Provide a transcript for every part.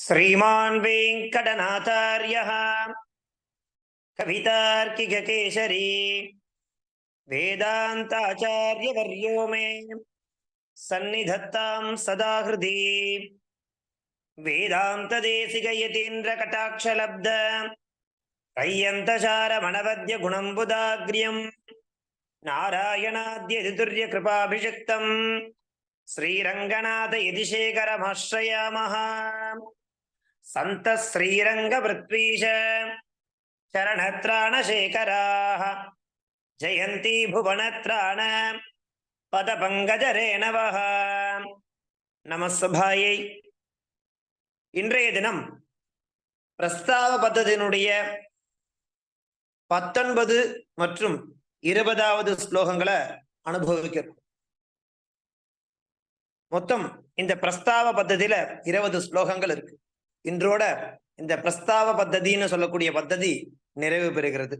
श्रीमान् वेङ्कटनाथार्यः कवितार्किककेसरी वेदान्ताचार्यवर्यो मे सन्निधत्तां सदा हृदि वेदान्तदेशिकयतीन्द्रकटाक्षलब्ध अय्यन्तशारमणवद्यगुणम्बुदाग्र्यम् नारायणाद्यतितुर्यकृपाभिषिक्तम् श्रीरङ्गनाथ यतिशेखरमाश्रयामः सन्तः श्रीरङ्गपृथ्वीश शरणत्राणशेखराः जयन्ती भुवनत्राण பதபங்கஜரேணவஹ நமசபாயை இன்றைய தினம் பிரஸ்தாவ பத்ததியினுடைய பத்தொன்பது மற்றும் இருபதாவது ஸ்லோகங்களை அனுபவிக்கிறோம் மொத்தம் இந்த பிரஸ்தாவ பத்ததியில இருபது ஸ்லோகங்கள் இருக்கு இன்றோட இந்த பிரஸ்தாவ பத்ததின்னு சொல்லக்கூடிய பத்ததி நிறைவு பெறுகிறது.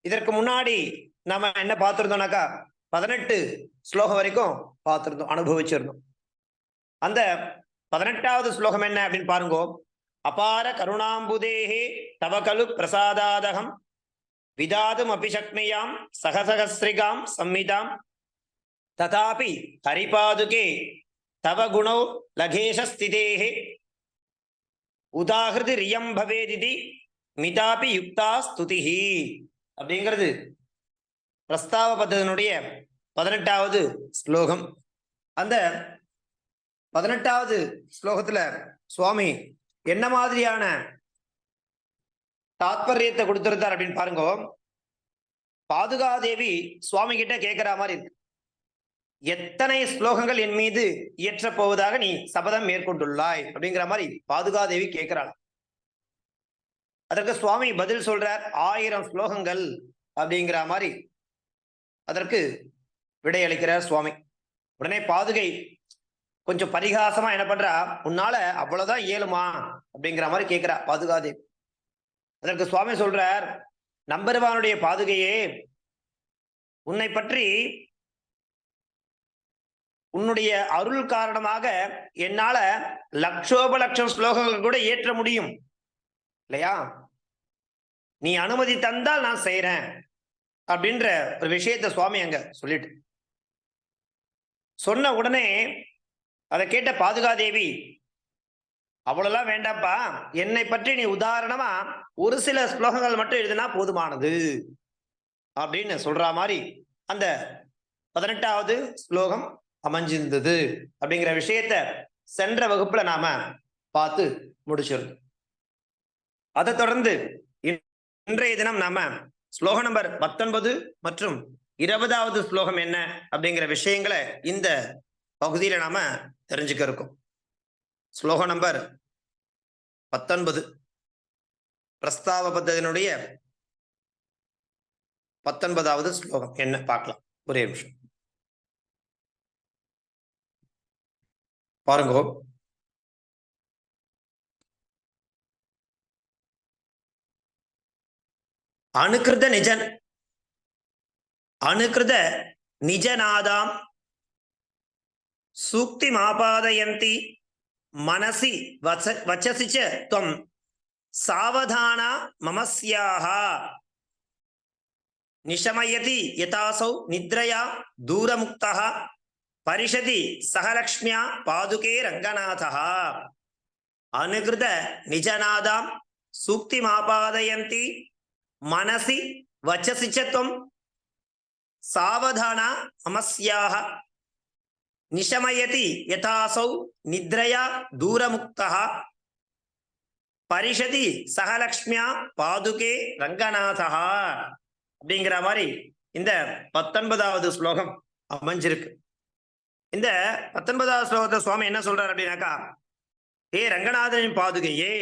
இதற்கு முன்னாடி நாம என்ன பார்த்திருந்தோம்னாக்கா பதினெட்டு ஸ்லோகம் வரைக்கும் பார்த்திருந்தோம் அனுபவிச்சிருந்தோம். அந்த பதினெட்டாவது ஸ்லோகம் என்ன அப்படின்னு பாருங்க. அபார கருணாம்புதேகே தவகலு பிரசாதாதகம். விதாதும் அபிசக்னியாம் சகசகஸ்ரிகாம் சம்மிதாம். ததாபி ஹரிபாதுகே தவ குணௌ லகேஷஸ்திதேகே உதாகிருதி ரியம் பவேதிதி மிதாபி யுக்தா ஸ்துதிஹி. அப்படிங்கிறது பிரஸ்தாவ பத்ததனுடைய பதினெட்டாவது ஸ்லோகம். அந்த பதினெட்டாவது ஸ்லோகத்துல சுவாமி என்ன மாதிரியான தாத்பரியத்தை கொடுத்திருந்தார் அப்படின்னு பாருங்க. பாதுகாதேவி சுவாமி கிட்ட கேட்கிற மாதிரி இருக்கு. எத்தனை ஸ்லோகங்கள் என் மீது இயற்ற போவதாக நீ சபதம் மேற்கொண்டுள்ளாய்? அப்படிங்கிற மாதிரி பாதுகாதேவி கேட்கிறாள் அதற்கு சுவாமி பதில் சொல்றார் ஆயிரம் ஸ்லோகங்கள் அப்படிங்கிற மாதிரி அதற்கு விடையளிக்கிறார் சுவாமி. உடனே பாதுகை கொஞ்சம் பரிகாசமா என்ன பண்றா உன்னால அவ்வளவுதான் இயலுமா? அப்படிங்கிற மாதிரி கேட்கிறா பாதுகாதேவி. அதற்கு சுவாமி சொல்றார் நம்பருவானுடைய பாதுகையே உன்னை பற்றி உன்னுடைய அருள் காரணமாக என்னால லட்சோப லட்சம் ஸ்லோகங்கள் கூட ஏற்ற முடியும். இல்லையா? நீ அனுமதி தந்தால் நான் செய்யறேன் அப்படின்ற ஒரு விஷயத்த சுவாமி அங்க சொல்லிட்டு. சொன்ன உடனே அதை கேட்ட பாதுகாதேவி அவ்வளோலாம் வேண்டாப்பா என்னை பற்றி நீ உதாரணமா ஒரு சில ஸ்லோகங்கள் மட்டும் எழுதினா போதுமானது. அப்படின்னு சொல்ற மாதிரி அந்த பதினெட்டாவது ஸ்லோகம் அமைஞ்சிருந்தது அப்படிங்கிற விஷயத்த சென்ற வகுப்புல நாம பார்த்து முடிச்சிருந்தோம் அதை தொடர்ந்து இன்றைய தினம் நாம ஸ்லோக நம்பர் பத்தொன்பது மற்றும் இருபதாவது ஸ்லோகம் என்ன அப்படிங்கிற விஷயங்களை இந்த பகுதியில நாம தெரிஞ்சுக்க இருக்கோம். ஸ்லோக நம்பர் பத்தொன்பது. பிரஸ்தாவ பத்ததினுடைய பத்தொன்பதாவது ஸ்லோகம் என்ன? பார்க்கலாம். ஒரே நிமிஷம். பாருங்க. அணுகிருத நிஜன் அணுகிருத நிஜநாதாம் சூக்தி மாபாதயந்தி மனசி வச்ச வச்சசி துவம் சாவதானா மமஸ்யாக நிஷமயதி யதாசௌ நித்ரயா தூரமுக்தா பரிஷதி சகலக்ஷ்மியா பாதுகே ரங்கநாதா அனுகிருத நிஜநாதாம் சூக்தி மாபாதயந்தி மனசி வச்சசி சாவதானா அமஸ்யாக. நிஷமயதி யதாசௌ நித்ரயா தூரமுக்தா பரிஷதி சகலக்ஷ்மியா பாதுகே ரங்கநாதா அப்படிங்கிற மாதிரி இந்த பத்தொன்பதாவது ஸ்லோகம் அமைஞ்சிருக்கு. இந்த பத்தொன்பதாவது ஸ்லோகத்தை சுவாமி என்ன சொல்றாரு அப்படின்னாக்கா ஏ ரங்கநாதனின் பாதுகையே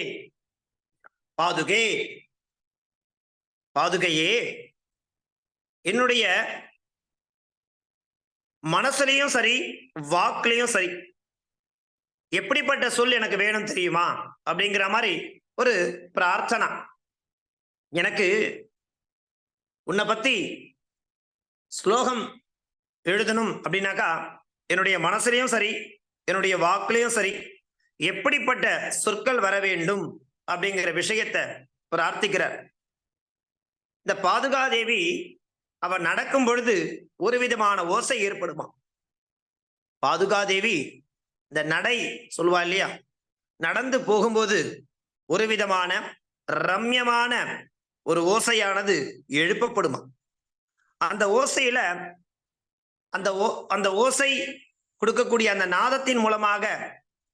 பாதுகே பாதுகையே என்னுடைய மனசுலையும் சரி வாக்குலையும் சரி எப்படிப்பட்ட சொல் எனக்கு வேணும் தெரியுமா? அப்படிங்கிற மாதிரி ஒரு பிரார்த்தனா. எனக்கு உன்னை பத்தி ஸ்லோகம் எழுதணும் அப்படின்னாக்கா என்னுடைய மனசுலையும் சரி என்னுடைய வாக்குலையும் சரி எப்படிப்பட்ட சொற்கள் வர வேண்டும் அப்படிங்கிற விஷயத்த பிரார்த்திக்கிறார். இந்த பாதுகாதேவி அவர் நடக்கும் பொழுது ஒரு விதமான ஓசை ஏற்படுமா? பாதுகாதேவி இந்த நடை சொல்வா இல்லையா? நடந்து போகும்போது ஒரு விதமான ரம்யமான ஒரு ஓசையானது எழுப்பப்படுமா? அந்த ஓசையில அந்த ஓ அந்த ஓசை கொடுக்கக்கூடிய அந்த நாதத்தின் மூலமாக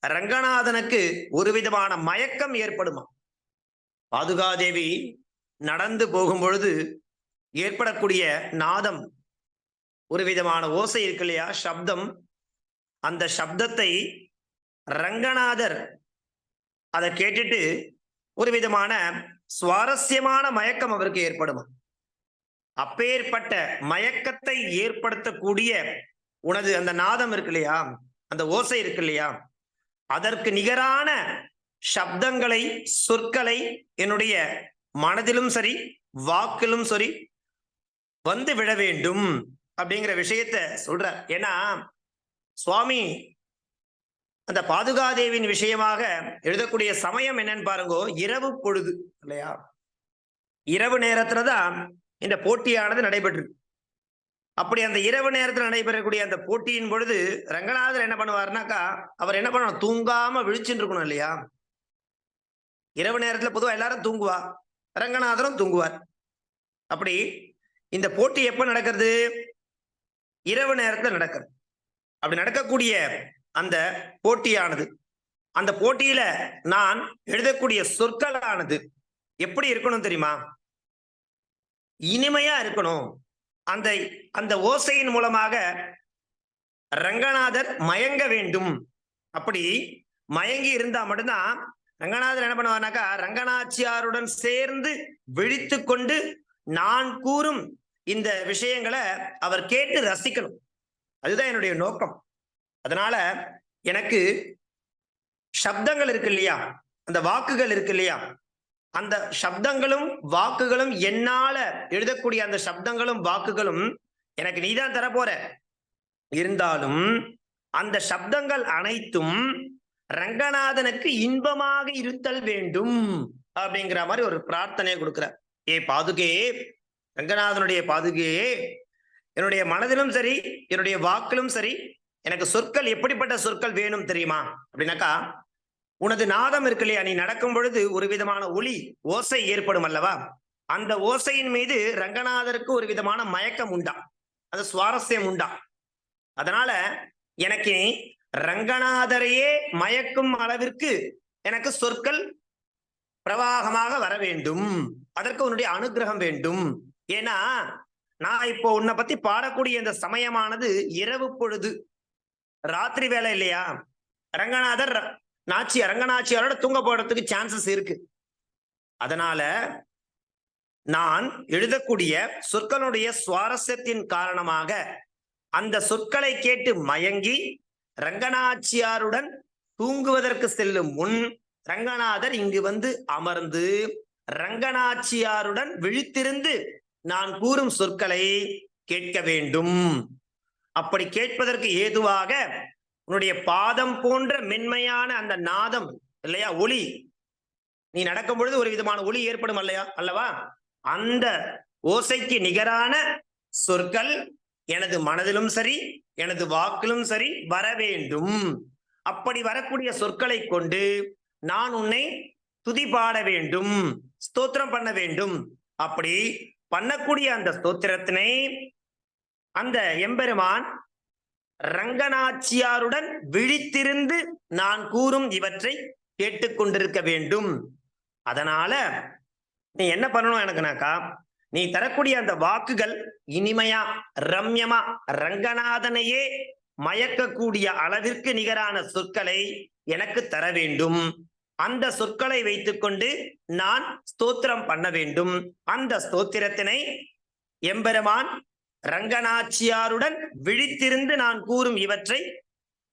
ரங்கநாதனுக்கு ஒரு விதமான மயக்கம் ஏற்படுமா? பாதுகாதேவி நடந்து போகும் பொழுது ஏற்படக்கூடிய நாதம் ஒரு விதமான ஓசை இருக்கு இல்லையா? சப்தம். அந்த சப்தத்தை ரங்கநாதர் அதை கேட்டுட்டு ஒரு விதமான சுவாரஸ்யமான மயக்கம் அவருக்கு ஏற்படுமா? அப்பேற்பட்ட மயக்கத்தை ஏற்படுத்தக்கூடிய உனது அந்த நாதம் இருக்கு இல்லையா? அந்த ஓசை இருக்கு இல்லையா? அதற்கு நிகரான சப்தங்களை சொற்களை என்னுடைய மனதிலும் சரி வாக்கிலும் சரி வந்து விட வேண்டும் அப்படிங்கிற விஷயத்த சொல்ற. ஏன்னா சுவாமி அந்த பாதுகாதேவின் விஷயமாக எழுதக்கூடிய சமயம் என்னன்னு பாருங்க இரவு பொழுது இல்லையா? இரவு நேரத்துலதான் இந்த போட்டியானது நடைபெற்று அப்படி அந்த இரவு நேரத்தில் நடைபெறக்கூடிய அந்த போட்டியின் பொழுது ரங்கநாதர் என்ன பண்ணுவாருனாக்கா அவர் என்ன பண்ணணும்? தூங்காம விழிச்சுட்டு இருக்கணும் இல்லையா? இரவு நேரத்தில் பொதுவாக எல்லாரும் தூங்குவா. ரங்கநாதரும் தூங்குவார். அப்படி இந்த போட்டி எப்ப நடக்கிறது? இரவு நேரத்தில் நடக்கிறது. அப்படி நடக்கக்கூடிய அந்த போட்டியானது. அந்த போட்டியில நான் எழுதக்கூடிய சொற்களானது எப்படி இருக்கணும் தெரியுமா? இனிமையா இருக்கணும். அந்த அந்த ஓசையின் மூலமாக ரங்கநாதர் மயங்க வேண்டும். அப்படி மயங்கி இருந்தா மட்டும்தான் ரங்கநாதர் என்ன பண்ணுவார்னாக்கா ரங்கநாச்சியாருடன் சேர்ந்து விழித்து கொண்டு நான் கூறும் இந்த விஷயங்களை அவர் கேட்டு ரசிக்கணும். அதுதான் என்னுடைய நோக்கம். அதனால எனக்கு சப்தங்கள் இருக்கு இல்லையா? அந்த வாக்குகள் இருக்கு இல்லையா? அந்த சப்தங்களும் வாக்குகளும் என்னால எழுதக்கூடிய அந்த சப்தங்களும் வாக்குகளும் எனக்கு நீதான் தரப்போற. இருந்தாலும் அந்த சப்தங்கள் அனைத்தும் ரங்கநாதனுக்கு இன்பமாக இருத்தல் வேண்டும் அப்படிங்கிற மாதிரி ஒரு பிரார்த்தனையை கொடுக்கிறார். ஏ பாதுகே ரங்கநாதனுடைய பாதுகே என்னுடைய மனதிலும் சரி என்னுடைய வாக்கிலும் சரி எனக்கு சொற்கள் எப்படிப்பட்ட சொற்கள் வேணும் தெரியுமா? அப்படின்னாக்கா உனது நாதம் இருக்கு இல்லையா நீ நடக்கும் பொழுது ஒரு விதமான ஒளி ஓசை ஏற்படும் அல்லவா? அந்த ஓசையின் மீது ரங்கநாதருக்கு ஒரு விதமான மயக்கம் உண்டா? அது சுவாரஸ்யம் உண்டா? அதனால எனக்கு ரங்கநாதரையே மயக்கும் அளவிற்கு எனக்கு சொற்கள் பிரவாகமாக வர வேண்டும். அதற்கு உன்னுடைய அனுகிரகம் வேண்டும். ஏன்னா நான் இப்போ உன்னை பத்தி பாடக்கூடிய இந்த சமயமானது இரவு பொழுது ராத்திரி வேலை இல்லையா? ரங்கநாதர் நாச்சி ரங்கநாச்சியாரோட தூங்க போடுறதுக்கு சான்சஸ் இருக்கு. அதனால நான் எழுதக்கூடிய சொற்களுடைய சுவாரஸ்யத்தின் காரணமாக அந்த சொற்களை கேட்டு மயங்கி ரங்கநாச்சியாருடன் தூங்குவதற்கு செல்லும் முன் ரங்கநாதர் இங்கு வந்து அமர்ந்து ரங்கநாச்சியாருடன் விழித்திருந்து நான் கூறும் சொற்களை கேட்க வேண்டும். அப்படி கேட்பதற்கு ஏதுவாக உன்னுடைய பாதம் போன்ற மென்மையான அந்த நாதம் இல்லையா ஒளி. நீ நடக்கும் பொழுது ஒரு விதமான ஒளி ஏற்படும் அல்லையா அல்லவா? அந்த ஓசைக்கு நிகரான சொற்கள் எனது மனதிலும் சரி எனது வாக்கிலும் சரி வர வேண்டும். அப்படி வரக்கூடிய சொற்களை கொண்டு நான் உன்னை துதி பாட வேண்டும் ஸ்தோத்திரம் பண்ண வேண்டும். அப்படி பண்ணக்கூடிய அந்த ஸ்தோத்திரத்தினை அந்த எம்பெருமான் ரங்கநாச்சியாருடன் விழித்திருந்து நான் கூறும் இவற்றை கேட்டுக்கொண்டிருக்க வேண்டும். அதனால நீ என்ன பண்ணணும் எனக்குனாக்கா நீ தரக்கூடிய அந்த வாக்குகள் இனிமையா ரம்யமா ரங்கநாதனையே மயக்கக்கூடிய அளவிற்கு நிகரான சொற்களை எனக்கு தர வேண்டும். அந்த சொற்களை வைத்துக்கொண்டு நான் ஸ்தோத்திரம் பண்ண வேண்டும். அந்த ஸ்தோத்திரத்தினை எம்பெருமான் ரங்கநாச்சியாருடன் விழித்திருந்து நான் கூறும் இவற்றை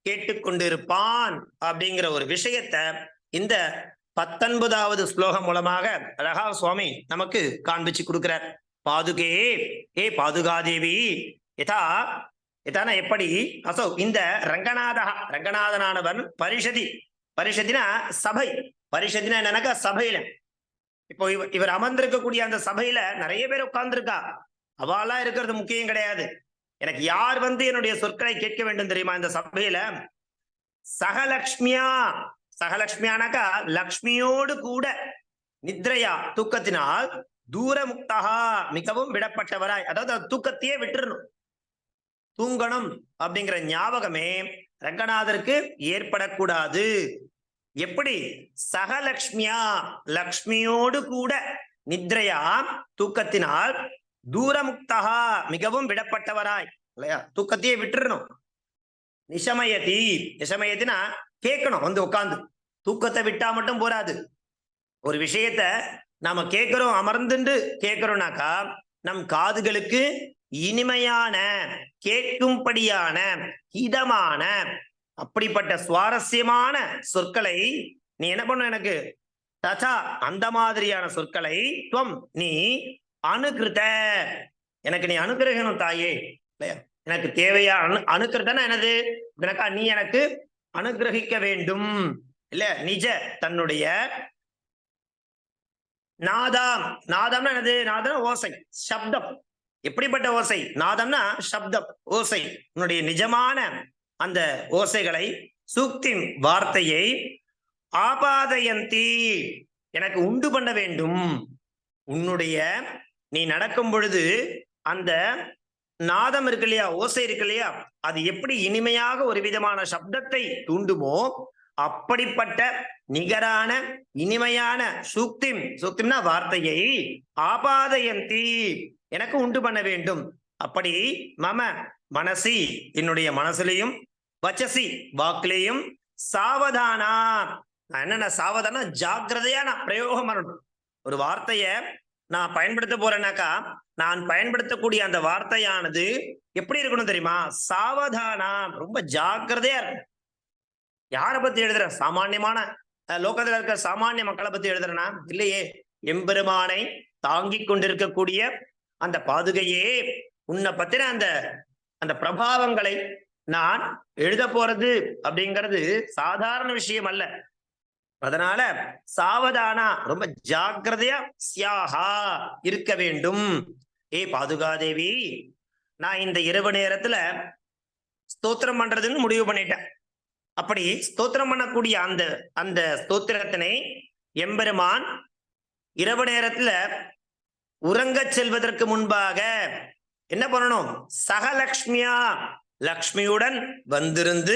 கேட்டுக்கொண்டிருப்பான் அப்படிங்கிற ஒரு விஷயத்த இந்த பத்தொன்பதாவது ஸ்லோகம் மூலமாக அழகா சுவாமி நமக்கு காண்பிச்சு கொடுக்கிறார். பாதுகே ஏ பாதுகாதேவி. யதா யதான எப்படி? அசோ இந்த ரங்கநாதா ரங்கநாதனானவன் பரிஷதி பரிஷதினா சபை. பரிஷதினா என்னன்னாக்கா சபையில. இப்போ இவர் இவர் அமர்ந்திருக்கக்கூடிய அந்த சபையில நிறைய பேர் உட்கார்ந்துருக்கா. அவாலாம் இருக்கிறது முக்கியம் கிடையாது. எனக்கு யார் வந்து என்னுடைய சொற்களை கேட்க வேண்டும் தெரியுமா இந்த சபையில? சகலக்ஷ்மியா. சகலக்ஷ்மியானாக்கா லக்ஷ்மியோடு கூட நித்ரையா தூக்கத்தினால் தூரமுக்தகா மிகவும் விடப்பட்டவராய். அதாவது அந்த தூக்கத்தையே விட்டுறணும். தூங்கணும் அப்படிங்கிற ஞாபகமே ரங்கநாதருக்கு ஏற்படக்கூடாது. எப்படி? சகலக்ஷ்மியா லக்ஷ்மியோடு கூட நித்ரையா தூக்கத்தினால் தூரமுக்தா மிகவும் விடப்பட்டவராய். இல்லையா? தூக்கத்தையே விட்டுறணும். நிசமயதி. நிசமயத்தினா கேட்கணும் வந்து உட்கார்ந்து தூக்கத்தை விட்டா மட்டும் போராது ஒரு விஷயத்த நாம கேட்கிறோம் அமர்ந்துண்டு கேட்கிறோம்னாக்கா நம் காதுகளுக்கு இனிமையான கேட்கும்படியான இதமான அப்படிப்பட்ட சுவாரஸ்யமான சொற்களை நீ என்ன பண்ண எனக்கு? ததா அந்த மாதிரியான சொற்களை துவம் நீ அனுகிருத எனக்கு நீ அனுகிரகணும் தாயே. இல்லையா? எனக்கு தேவையா? அனு அனுகிருத்தனா என்னது? எனக்கா நீ எனக்கு அனுகிரகிக்க வேண்டும். இல்ல நிஜ தன்னுடைய நாதாம். நாதம்னா என்னது? நாதம்னா ஓசை சப்தம். எப்படிப்பட்ட ஓசை? நாதம்னா சப்தம் ஓசை. உன்னுடைய நிஜமான அந்த ஓசைகளை சூக்தி வார்த்தையை ஆபாதயந்தி. எனக்கு உண்டு பண்ண வேண்டும். உன்னுடைய நீ நடக்கும் பொழுது அந்த நாதம் இருக்கு இல்லையா ஓசை இருக்கு இல்லையா அது எப்படி இனிமையாக ஒரு விதமான சப்தத்தை தூண்டுமோ அப்படிப்பட்ட நிகரான இனிமையான சூக்திம் சூக்திம்னா வார்த்தையை ஆபாதயந்தி எனக்கு உண்டு பண்ண வேண்டும். அப்படி மம மனசி என்னுடைய மனசுலையும் வச்சசி வாக்குலையும் சாவதானா என்னென்ன சாவதானா ஜாக்கிரதையா நான் பிரயோகம் பண்ணணும். ஒரு வார்த்தைய நான் பயன்படுத்த போறேன்னாக்கா நான் பயன்படுத்தக்கூடிய அந்த வார்த்தையானது எப்படி இருக்கணும் தெரியுமா? சாவதானா ரொம்ப ஜாக்கிரதையா இருக்கும் யாரை பத்தி எழுதுற? சாமானியமான லோகத்துல இருக்கிற சாமானிய மக்களை பத்தி எழுதுறனா? இல்லையே. எம்பெருமானை தாங்கி கொண்டிருக்கக்கூடிய அந்த பாதுகையே உன்னை பத்தின அந்த அந்த பிரபாவங்களை நான் எழுத போறது அப்படிங்கிறது சாதாரண விஷயம் அல்ல. அதனால சாவதானா ரொம்ப ஜாக்கிரதையா சியாகா இருக்க வேண்டும். ஏ பாதுகாதேவி நான் இந்த இரவு நேரத்துல ஸ்தோத்திரம் பண்றதுன்னு முடிவு பண்ணிட்டேன். அப்படி ஸ்தோத்திரம் பண்ணக்கூடிய அந்த அந்த ஸ்தோத்திரத்தினை எம்பெருமான் இரவு நேரத்துல உறங்க செல்வதற்கு முன்பாக என்ன பண்ணணும்? சகலக்ஷ்மியா லக்ஷ்மியுடன் வந்திருந்து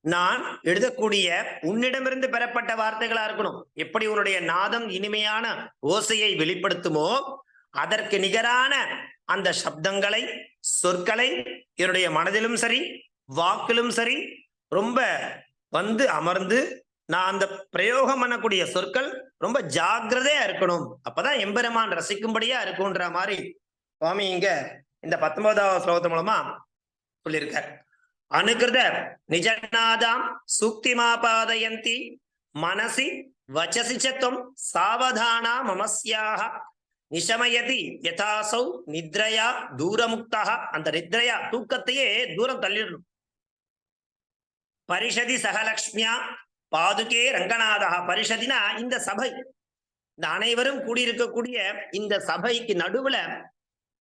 நான் எழுதக்கூடிய உன்னிடமிருந்து பெறப்பட்ட வார்த்தைகளா இருக்கணும். எப்படி உன்னுடைய நாதம் இனிமையான ஓசையை வெளிப்படுத்துமோ அதற்கு நிகரான அந்த சப்தங்களை சொற்களை என்னுடைய மனதிலும் சரி வாக்கிலும் சரி ரொம்ப வந்து அமர்ந்து நான் அந்த பிரயோகம் பண்ணக்கூடிய சொற்கள் ரொம்ப ஜாக்கிரதையா இருக்கணும். அப்பதான் எம்பெருமான் ரசிக்கும்படியா இருக்கும்ன்ற மாதிரி சுவாமி இங்க இந்த பத்தொன்பதாவது ஸ்லோகத்து மூலமா சொல்லியிருக்கார். அனுகிருத நிஜநாதாம் சூக்திமாபாதயந்தி மனசி வச்சசி சத்துவம் சாவதானா மமஸ்யாக. நிஷமயதி யதாசௌ நித்ரயா தூரமுக்தா. அந்த நித்ரையா தூக்கத்தையே தூரம் தள்ளிடணும். பரிஷதி சகலக்ஷ்மியா பாதுகே ரங்கநாதா. பரிஷதினா இந்த சபை. இந்த அனைவரும் கூடியிருக்கக்கூடிய இந்த சபைக்கு நடுவுல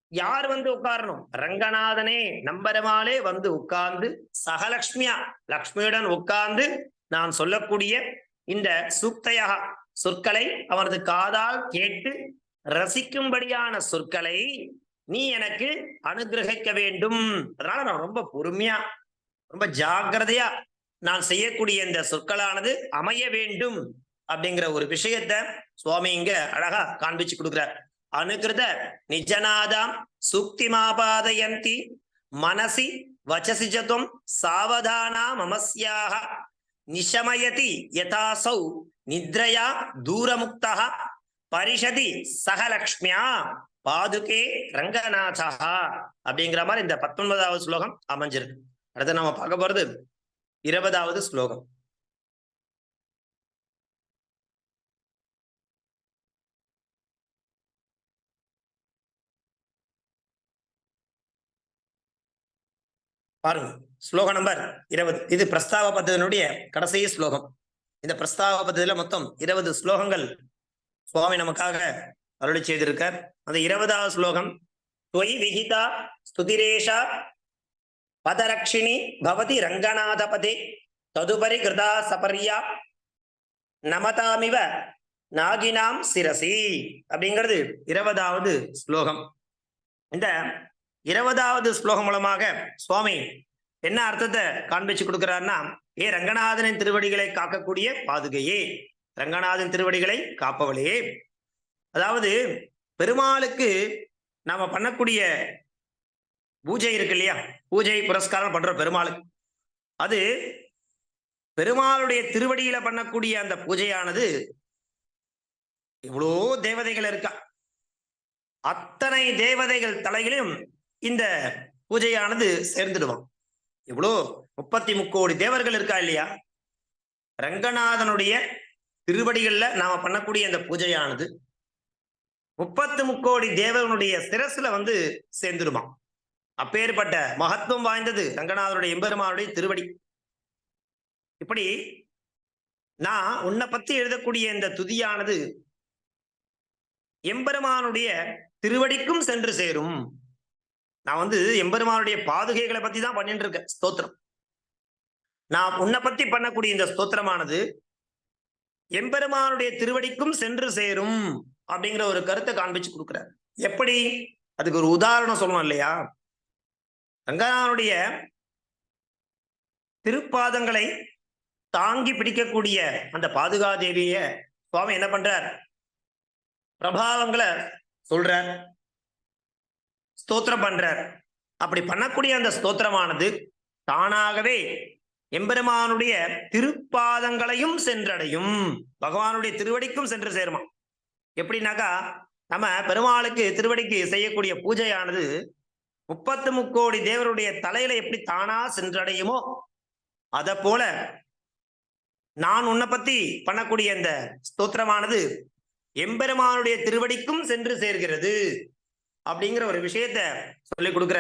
யார் வந்து உட்காரணும்? ரங்கநாதனே. நம்பெருமாளே வந்து உட்கார்ந்து சகலக்ஷ்மியா லக்ஷ்மியுடன் உட்கார்ந்து நான் சொல்லக்கூடிய இந்த சூக்தையா சொற்களை அவரது காதால் கேட்டு ரசிக்கும்படியான சொற்களை நீ எனக்கு அனுகிரகிக்க வேண்டும். அதனால நான் ரொம்ப பொறுமையா ரொம்ப ஜாக்கிரதையா நான் செய்யக்கூடிய இந்த சொற்களானது அமைய வேண்டும் அப்படிங்கிற ஒரு விஷயத்த சுவாமி இங்க அழகா காண்பிச்சு கொடுக்குறார். அனுகிருத நிஜநாதாம் சுக்திமாபாதயந்தி மனசி வச்சசி ஜதுவம் சாவதானா மமஸ்யாக நிஷமயதி யதாசௌ நித்ரயா தூரமுக்தா பரிஷதி சகலக்ஷ்மியா பாதுகே ரங்கநாதா அப்படிங்கிற மாதிரி இந்த பத்தொன்பதாவது ஸ்லோகம் அமைஞ்சிருக்கு. அடுத்து நம்ம பார்க்க போறது இருபதாவது ஸ்லோகம். பாருங்க. ஸ்லோகம் நம்பர் இருபது. இது பிரஸ்தாவ பத்ததனுடைய கடைசி ஸ்லோகம். இந்த பிரஸ்தாவ பத்தியில மொத்தம் இருபது ஸ்லோகங்கள் சுவாமி நமக்காக அருளி செய்திருக்கார். அந்த இருபதாவது ஸ்லோகம் தொய் விகிதா ஸ்துதிரேஷா பதரக்ஷிணி பவதி ரங்கநாதபதி ததுபரி கிருதா சபர்யா நமதாமிவ நாகினாம் சிரசி. அப்படிங்கிறது இருபதாவது ஸ்லோகம். இந்த இருபதாவது ஸ்லோகம் மூலமாக சுவாமி என்ன அர்த்தத்தை காண்பிச்சு கொடுக்கிறார்னா ஏ ரங்கநாதனின் திருவடிகளை காக்கக்கூடிய பாதுகையே ரங்கநாதன் திருவடிகளை காப்பவளே. அதாவது பெருமாளுக்கு நாம பண்ணக்கூடிய பூஜை இருக்கு இல்லையா? பூஜை புரஸ்காரம் பண்ற பெருமாளுக்கு. அது பெருமாளுடைய திருவடியில பண்ணக்கூடிய அந்த பூஜையானது இவ்வளோ தேவதைகள் இருக்கா? அத்தனை தேவதைகள் தலையிலும் இந்த பூஜையானது சேர்ந்துடுவான். இவ்வளோ முப்பத்தி முக்கோடி தேவர்கள் இருக்கா இல்லையா? ரங்கநாதனுடைய திருவடிகள்ல நாம பண்ணக்கூடிய அந்த பூஜையானது முப்பத்து முக்கோடி தேவனுடைய சிரசுல வந்து சேர்ந்துடுமா அப்பேற்பட்ட மகத்துவம் வாய்ந்தது ரங்கநாதனுடைய எம்பெருமானுடைய திருவடி. இப்படி நான் உன்னை பத்தி எழுதக்கூடிய இந்த துதியானது எம்பெருமானுடைய திருவடிக்கும் சென்று சேரும். நான் வந்து எம்பெருமானுடைய பாதுகைகளை பத்தி தான் பண்ணிட்டு இருக்கேன் ஸ்தோத்திரம். நான் உன்னை பத்தி பண்ணக்கூடிய இந்த ஸ்தோத்திரமானது எம்பெருமானுடைய திருவடிக்கும் சென்று சேரும் அப்படிங்கிற ஒரு கருத்தை காண்பிச்சு கொடுக்குறாரு. எப்படி? அதுக்கு ஒரு உதாரணம் சொல்லணும் இல்லையா? ரங்கநாதனுடைய திருப்பாதங்களை தாங்கி பிடிக்கக்கூடிய அந்த பாதுகாதேவிய சுவாமி என்ன பண்றார்? பிரபாவங்களை சொல்றார். ஸ்தோத்திரம் பண்றார். அப்படி பண்ணக்கூடிய அந்த ஸ்தோத்திரமானது தானாகவே எம்பெருமானுடைய திருப்பாதங்களையும் சென்றடையும். பகவானுடைய திருவடிக்கும் சென்று சேருமா. எப்படின்னாக்கா நம்ம பெருமாளுக்கு திருவடிக்கு செய்யக்கூடிய பூஜையானது முப்பத்து முக்கோடி தேவருடைய தலையில எப்படி தானா சென்றடையுமோ அத போல நான் உன்னை பத்தி பண்ணக்கூடிய இந்த ஸ்தோத்திரமானது எம்பெருமானுடைய திருவடிக்கும் சென்று சேர்கிறது. அப்படிங்கிற ஒரு விஷயத்த சொல்லி கொடுக்குற.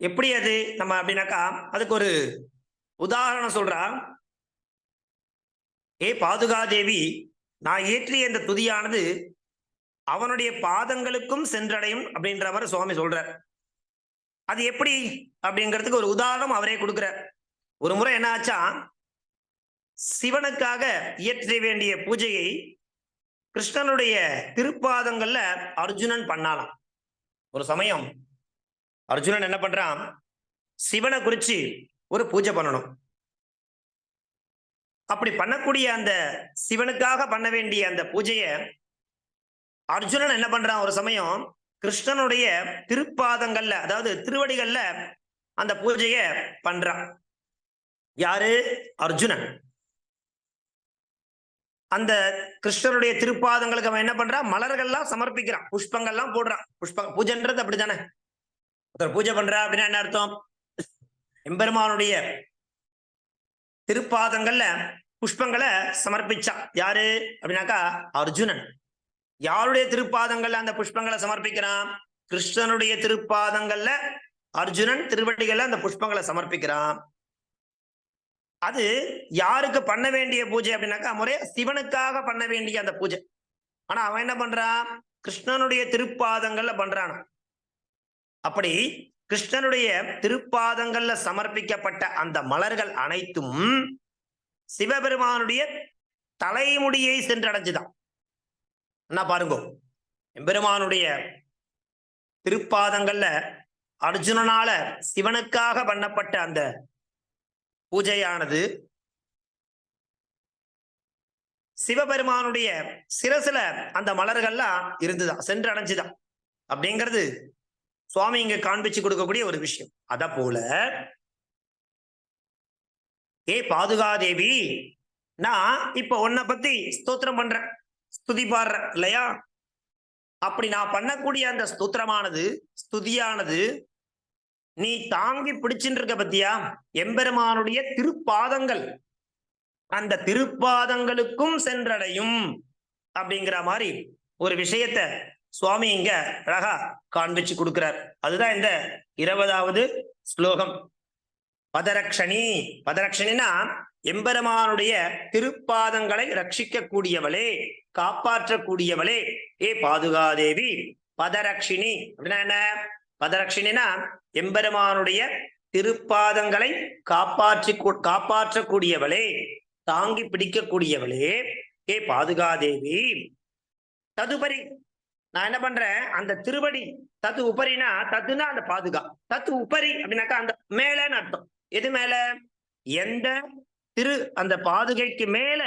எப்படி அது? நம்ம அப்படின்னாக்கா அதுக்கு ஒரு உதாரணம் சொல்றா ஏ பாதுகாதேவி நான் இயற்றிய இந்த துதியானது அவனுடைய பாதங்களுக்கும் சென்றடையும் அப்படின்ற மாதிரி சுவாமி சொல்றார். அது எப்படி? அப்படிங்கிறதுக்கு ஒரு உதாரணம் அவரே கொடுக்கிறார் ஒரு முறை என்ன ஆச்சா? சிவனுக்காக இயற்ற வேண்டிய பூஜையை கிருஷ்ணனுடைய திருப்பாதங்கள்ல அர்ஜுனன் பண்ணாலாம். ஒரு சமயம் அர்ஜுனன் என்ன பண்றான்? சிவனை குறிச்சு ஒரு பூஜை பண்ணணும். அப்படி பண்ணக்கூடிய அந்த சிவனுக்காக பண்ண வேண்டிய அந்த பூஜைய அர்ஜுனன் என்ன பண்றான்? ஒரு சமயம் கிருஷ்ணனுடைய திருப்பாதங்கள்ல அதாவது திருவடிகள்ல அந்த பூஜைய பண்றான். யாரு? அர்ஜுனன். அந்த கிருஷ்ணனுடைய திருப்பாதங்களுக்கு அவன் என்ன பண்றான்? மலர்கள்லாம் சமர்ப்பிக்கிறான். புஷ்பங்கள்லாம் போடுறான். புஷ்ப பூஜைன்றது அப்படித்தானே? ஒருத்தர் பூஜை பண்றா அப்படின்னா என்ன அர்த்தம்? எம்பெருமானுடைய திருப்பாதங்கள்ல புஷ்பங்களை சமர்ப்பிச்சான். யாரு? அப்படின்னாக்கா அர்ஜுனன். யாருடைய திருப்பாதங்கள்ல அந்த புஷ்பங்களை சமர்ப்பிக்கிறான்? கிருஷ்ணனுடைய திருப்பாதங்கள்ல அர்ஜுனன் திருவடிகள்ல அந்த புஷ்பங்களை சமர்ப்பிக்கிறான். அது யாருக்கு பண்ண வேண்டிய பூஜை அப்படின்னாக்கா முறைய சிவனுக்காக பண்ண வேண்டிய அந்த பூஜை. ஆனா அவன் என்ன பண்றான்? கிருஷ்ணனுடைய திருப்பாதங்கள்ல பண்றான்? அப்படி கிருஷ்ணனுடைய திருப்பாதங்கள்ல சமர்ப்பிக்கப்பட்ட அந்த மலர்கள் அனைத்தும் சிவபெருமானுடைய தலைமுடியை சென்றடைஞ்சுதான். என்ன பாருங்க எம்பெருமானுடைய திருப்பாதங்கள்ல அர்ஜுனனால சிவனுக்காக பண்ணப்பட்ட அந்த பூஜையானது சிவபெருமானுடைய சிரசுல அந்த மலர்கள்லாம் இருந்துதான் சென்று அடைஞ்சுதான் அப்படிங்கிறது சுவாமி இங்க காண்பிச்சு கொடுக்கக்கூடிய ஒரு விஷயம். அத போல ஏ பாதுகாதேவி நான் இப்ப உன்னை பத்தி ஸ்தோத்திரம் பண்றேன் ஸ்துதி பாடுறேன் இல்லையா? அப்படி நான் பண்ணக்கூடிய அந்த ஸ்தோத்திரமானது ஸ்துதியானது நீ தாங்கி பிடிச்சுட்டு இருக்க பத்தியா? எம்பெருமானுடைய திருப்பாதங்கள். அந்த திருப்பாதங்களுக்கும் சென்றடையும் அப்படிங்கிற மாதிரி ஒரு விஷயத்த சுவாமி இங்க அழகா காண்பிச்சு கொடுக்கிறார். அதுதான் இந்த இருபதாவது ஸ்லோகம். பதரக்ஷணி. பதரக்ஷணினா எம்பெருமானுடைய திருப்பாதங்களை ரட்சிக்க கூடியவளே காப்பாற்றக்கூடியவளே. ஏ பாதுகாதேவி பதரக்ஷினி அப்படின்னா என்ன? பதரக்ஷினா எம்பெருமானுடைய திருப்பாதங்களை காப்பாற்றி காப்பாற்றக்கூடியவளே தாங்கி பிடிக்கக்கூடியவளே ஏ பாதுகாதேவி. ததுபரி நான் என்ன பண்றேன்? அந்த திருவடி தத்து உபரினா தத்துனா அந்த பாதுகா தத்து உபரி அப்படின்னாக்கா அந்த மேலன்னு அர்த்தம். எது மேல? எந்த திரு அந்த பாதுகைக்கு மேல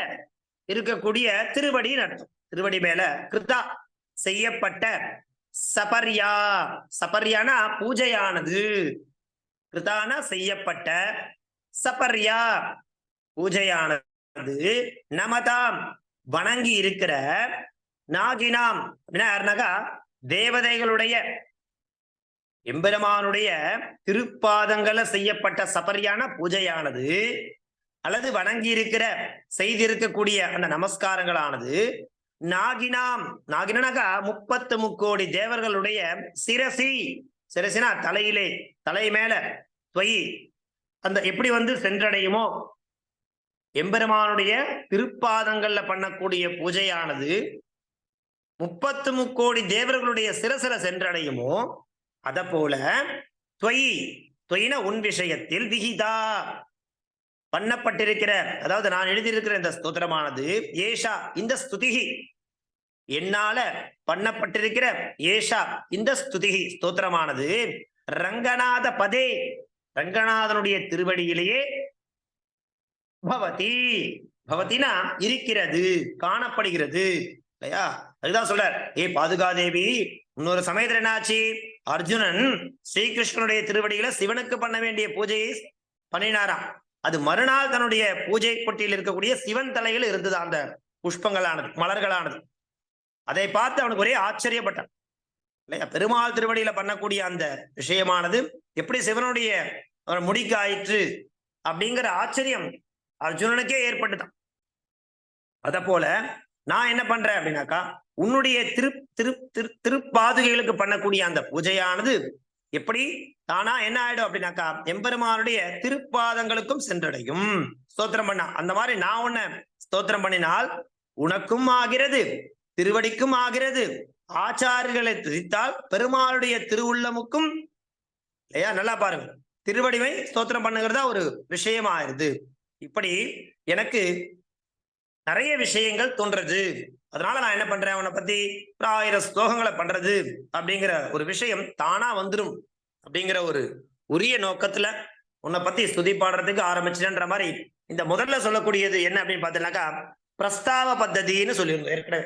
இருக்கக்கூடிய திருவடின்னு அர்த்தம். திருவடி மேல கிருதா செய்யப்பட்ட சபர்யா. சபர்யானா பூஜையானது. கிருதானா செய்யப்பட்ட சபர்யா. பூஜையானது. நமதாம் வணங்கி இருக்கிற நாகினாம். அப்படின்னா யாருனாக்கா? தேவதைகளுடைய எம்பெருமானுடைய திருப்பாதங்கள செய்யப்பட்ட சபரியான பூஜையானது. அல்லது வணங்கி இருக்கிற செய்திருக்கக்கூடிய அந்த நமஸ்காரங்களானது. நாகினாம். நாகினாக்கா முப்பத்து முக்கோடி தேவர்களுடைய சிரசி. சிரசினா தலையிலே தலை மேல தொய் அந்த எப்படி வந்து சென்றடையுமோ? எம்பெருமானுடைய திருப்பாதங்கள்ல பண்ணக்கூடிய பூஜையானது முப்பத்து முக்கோடி தேவர்களுடைய சிரசில சென்றடையுமோ? அத போல தொய் தொயின உன் விஷயத்தில் விகிதா. பண்ணப்பட்டிருக்கிற அதாவது நான் எழுதியிருக்கிற இந்த ஸ்தோத்திரமானது ஏஷா இந்த ஸ்துதிகி என்னால பண்ணப்பட்டிருக்கிற ஏஷா இந்த ஸ்துதிகி ஸ்தோத்திரமானது ரங்கநாத பதே ரங்கநாதனுடைய திருவடியிலேயே பவதி பவதினா இருக்கிறது காணப்படுகிறது. இல்லையா? அதுதான் சொல்றார். ஏ பாதுகாதேவி இன்னொரு சமயத்துல என்னாச்சு? அர்ஜுனன் ஸ்ரீகிருஷ்ணனுடைய திருவடியில சிவனுக்கு பண்ண வேண்டிய பூஜையை பண்ணினாராம். அது மறுநாள் தன்னுடைய பூஜை பொட்டியில் இருக்கக்கூடிய சிவன் தலையில் இருந்தது அந்த புஷ்பங்களானது மலர்களானது. அதை பார்த்து அவனுக்கு ஒரே ஆச்சரியப்பட்டான். இல்லையா? பெருமாள் திருவடியில பண்ணக்கூடிய அந்த விஷயமானது எப்படி சிவனுடைய முடிக்கு ஆயிற்று அப்படிங்கிற ஆச்சரியம் அர்ஜுனனுக்கே ஏற்பட்டுதான். அத போல நான் என்ன பண்றேன் அப்படின்னாக்கா உன்னுடைய திரு திரு திரு திருப்பாதுகைகளுக்கு பண்ணக்கூடிய அந்த பூஜையானது எப்படி? தானா என்ன ஆயிடும் அப்படின்னாக்கா எம்பெருமானுடைய திருப்பாதங்களுக்கும் சென்றடையும். ஸ்தோத்திரம் பண்ணா. அந்த மாதிரி நான் உன்ன ஸ்தோத்திரம் பண்ணினால் உனக்கும் ஆகிறது திருவடிக்கும் ஆகிறது. ஆச்சாரியர்களை துதித்தால் பெருமாளுடைய திருவுள்ளமுக்கும் இல்லையா? நல்லா பாருங்க. திருவடிவை ஸ்தோத்திரம் பண்ணுகிறதா ஒரு விஷயம் ஆயிருது இப்படி எனக்கு நிறைய விஷயங்கள் தோன்றது அதனால நான் என்ன பண்றேன்? அவனை பத்தி ஒரு ஆயிரம் ஸ்லோகங்களை பண்றது அப்படிங்கிற ஒரு விஷயம் தானா வந்துடும் அப்படிங்கிற ஒரு உரிய நோக்கத்துல உன்னை பத்தி ஸ்துதி பாடுறதுக்கு ஆரம்பிச்சுன்ற மாதிரி இந்த முதல்ல சொல்லக்கூடியது என்ன அப்படின்னு பார்த்தீங்கன்னாக்கா பிரஸ்தாவ பத்ததின்னு சொல்லியிருந்தோம் ஏற்கனவே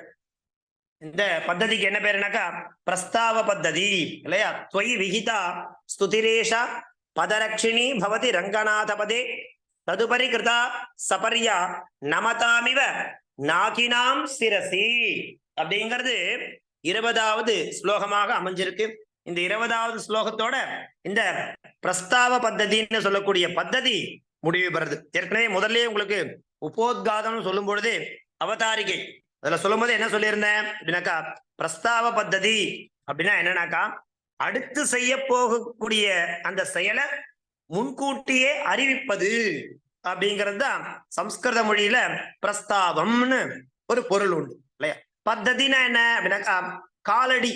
இந்த பத்ததிக்கு என்ன பேருனாக்கா பிரஸ்தாவ பத்ததி இல்லையா? தொய் விகிதா ஸ்துதிரேஷா பதரக்ஷிணி பவதி ரங்கநாதபதே ததுபரி கிருதா சபரியா நமதாமிவ நாகினாம் சிரசி அப்படிங்கிறது இருபதாவது ஸ்லோகமாக அமைஞ்சிருக்கு. இந்த இருபதாவது ஸ்லோகத்தோட இந்த பிரஸ்தாவ பத்ததின்னு சொல்லக்கூடிய பத்ததி முடிவு பெறுது. ஏற்கனவே முதல்லயே உங்களுக்கு உபோத்காதம்னு சொல்லும் பொழுது அவதாரிகை. அதுல சொல்லும் போது என்ன சொல்லியிருந்தேன் அப்படின்னாக்கா பிரஸ்தாவ பத்ததி அப்படின்னா என்னன்னாக்கா அடுத்து செய்ய போகக்கூடிய அந்த செயலை முன்கூட்டியே அறிவிப்பது. அப்படிங்கிறது தான் சம்ஸ்கிருத மொழியில பிரஸ்தாவம்னு ஒரு பொருள் உண்டு இல்லையா? பத்ததினா என்ன? அப்படின்னாக்கா காலடி.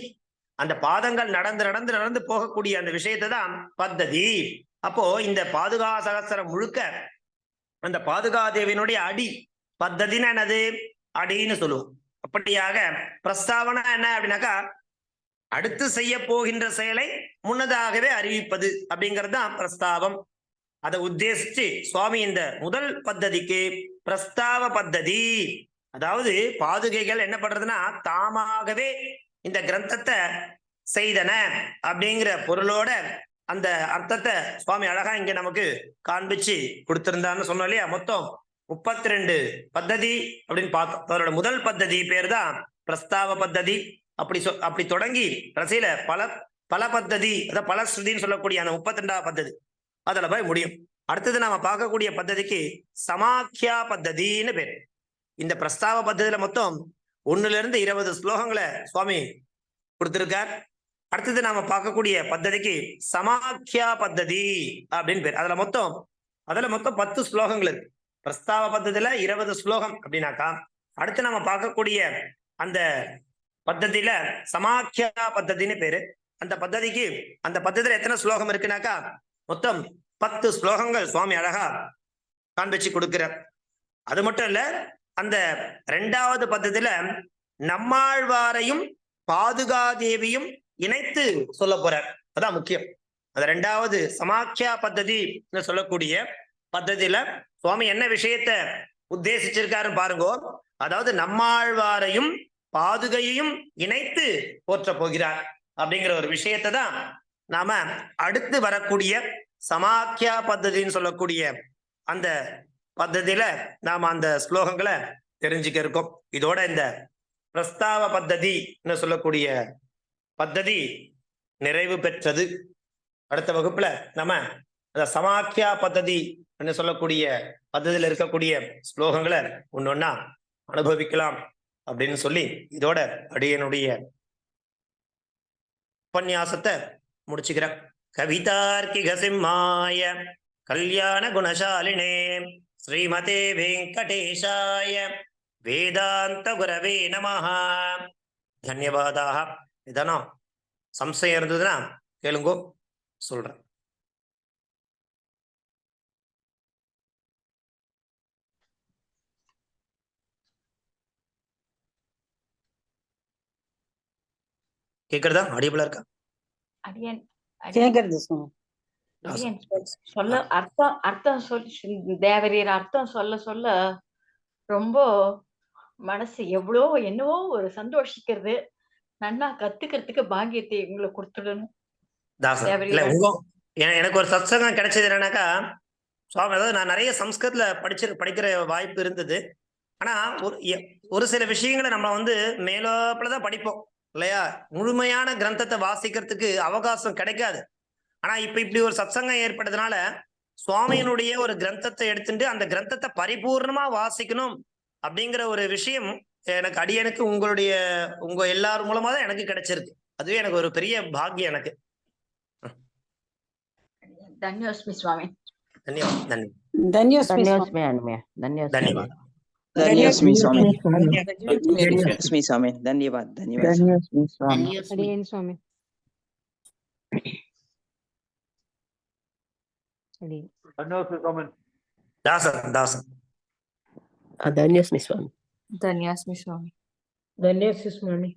அந்த பாதங்கள் நடந்து நடந்து நடந்து போகக்கூடிய அந்த விஷயத்தை தான் பத்ததி. அப்போ இந்த பாதுகா சகசரம் முழுக்க அந்த பாதுகாதேவியினுடைய அடி பத்ததினா என்னது? அடின்னு சொல்லுவோம். அப்படியாக பிரஸ்தாவனா என்ன? அப்படின்னாக்கா அடுத்து செய்ய போகின்ற செயலை முன்னதாகவே அறிவிப்பது அப்படிங்கிறது தான் பிரஸ்தாவம் அதை உத்தேசிச்சு சுவாமி இந்த முதல் பத்ததிக்கு பிரஸ்தாவ பத்ததி. அதாவது பாதுகைகள் என்ன பண்றதுன்னா தாமாகவே இந்த கிரந்தத்தை செய்தன அப்படிங்கிற பொருளோட அந்த அர்த்தத்தை சுவாமி அழகா இங்க நமக்கு காண்பிச்சு கொடுத்திருந்தான்னு சொன்னோம் இல்லையா? மொத்தம் முப்பத்தி ரெண்டு பத்ததி அப்படின்னு பார்த்தோம். அதோட முதல் பத்ததி பேர் தான் பிரஸ்தாவ பத்ததி. அப்படி சொ அப்படி தொடங்கி கடைசியில பல பல பத்ததி அதாவது பல ஸ்ருதின்னு சொல்லக்கூடிய அந்த முப்பத்தி ரெண்டாவது பத்ததி. அதுல போய் முடியும். அடுத்தது நாம பார்க்கக்கூடிய பத்ததிக்கு சமாக்கியா பத்ததின்னு பேர். இந்த பிரஸ்தாவ பத்ததியில மொத்தம் ஒண்ணுல இருந்து இருபது ஸ்லோகங்களை சுவாமி கொடுத்துருக்கார். அடுத்தது நாம பார்க்கக்கூடிய பத்ததிக்கு சமாக்கியா பத்ததி அப்படின்னு பேர். அதுல மொத்தம் அதுல மொத்தம் பத்து ஸ்லோகங்கள் இருக்கு. பிரஸ்தாவ பத்ததியில இருபது ஸ்லோகம் அப்படின்னாக்கா அடுத்து நம்ம பார்க்கக்கூடிய அந்த பத்ததியில சமாக்கியா பத்ததின்னு பேரு. அந்த பத்ததிக்கு அந்த பத்ததியில எத்தனை ஸ்லோகம் இருக்குனாக்கா மொத்தம் பத்து ஸ்லோகங்கள் சுவாமி அழகா காண்பிச்சு கொடுக்கிறார். அது மட்டும் இல்ல அந்த ரெண்டாவது பத்தத்துல நம்மாழ்வாரையும் பாதுகாதேவியும் இணைத்து சொல்ல போறார். அதான் முக்கியம். அது ரெண்டாவது சமாக்கியா பத்ததி சொல்லக்கூடிய பத்ததியில சுவாமி என்ன விஷயத்த உத்தேசிச்சிருக்காரு பாருங்கோ. அதாவது நம்மாழ்வாரையும் பாதுகையையும் இணைத்து போற்ற போகிறார் அப்படிங்கிற ஒரு விஷயத்தை தான் நாம அடுத்து வரக்கூடிய சமாக்கியா பத்ததின்னு சொல்லக்கூடிய அந்த பத்ததியில நாம அந்த ஸ்லோகங்களை தெரிஞ்சுக்க இருக்கோம். இதோட இந்த பிரஸ்தாவ பத்ததின்னு சொல்லக்கூடிய பத்ததி நிறைவு பெற்றது. அடுத்த வகுப்புல நம்ம அந்த சமாக்கியா பத்ததி சொல்லக்கூடிய பத்ததியில இருக்கக்கூடிய ஸ்லோகங்களை ஒன்னொன்னா அனுபவிக்கலாம் அப்படின்னு சொல்லி இதோட அடியனுடைய உபன்யாசத்தை முடிச்சுக்கிறேன். கவிதார்க்கிக சிம்மாய கல்யாண குணசாலினே ஸ்ரீமதே வெங்கடேஷாய வேதாந்த குரவே நமஹா. தன்யவாதாக. இதனா சம்சயம் இருந்ததுன்னா கேளுங்கோ சொல்றேன். கேட்குறதா ஆடியபிளாக இருக்கா? அடியன் கேக்குறது சொல்ல அர்த்தம் அர்த்தம் சொல்லி தேவரீர் அர்த்தம் சொல்ல சொல்ல ரொம்ப மனசு எவ்வளோ என்னவோ ஒரு சந்தோஷிக்கிறது. நன்னா கத்துக்கிறதுக்கு பாக்கியத்தை எங்களுக்கு கொடுத்துடணும். எனக்கு ஒரு சத்சங்கம் கிடைச்சது என்னன்னாக்கா சுவாமி அதாவது நான் நிறைய சம்ஸ்கிருத்ல படிச்சு படிக்கிற வாய்ப்பு இருந்தது. ஆனா ஒரு ஒரு சில விஷயங்களை நம்ம வந்து மேலோப்பலதான் படிப்போம். இல்லையா? முழுமையான கிரந்தத்தை வாசிக்கிறதுக்கு அவகாசம் கிடைக்காது. ஆனா இப்ப இப்படி ஒரு சத்சங்கம் ஏற்பட்டதுனால சுவாமியினுடைய ஒரு கிரந்தத்தை எடுத்துட்டு அந்த கிரந்தத்தை பரிபூர்ணமா வாசிக்கணும் அப்படிங்கிற ஒரு விஷயம் எனக்கு அடியனுக்கு உங்களுடைய உங்க எல்லார் மூலமா தான் எனக்கு கிடைச்சிருக்கு. அதுவே எனக்கு ஒரு பெரிய பாக்கியம் எனக்கு. தன்யோஸ்மி சுவாமி. தன்யவாதம் தன்யோஸ்மி. தன்யோஸ்மி தன்யவாதம் धन्यस्मि स्वामी धन्यस्मि स्वामी धन्यवाद धन्यवाद धन्यस्मि स्वामी धन्य स्वामी दासन दासन धन्यस्मि स्वामी धन्यस्मि स्वामी धन्यस्मि स्वामी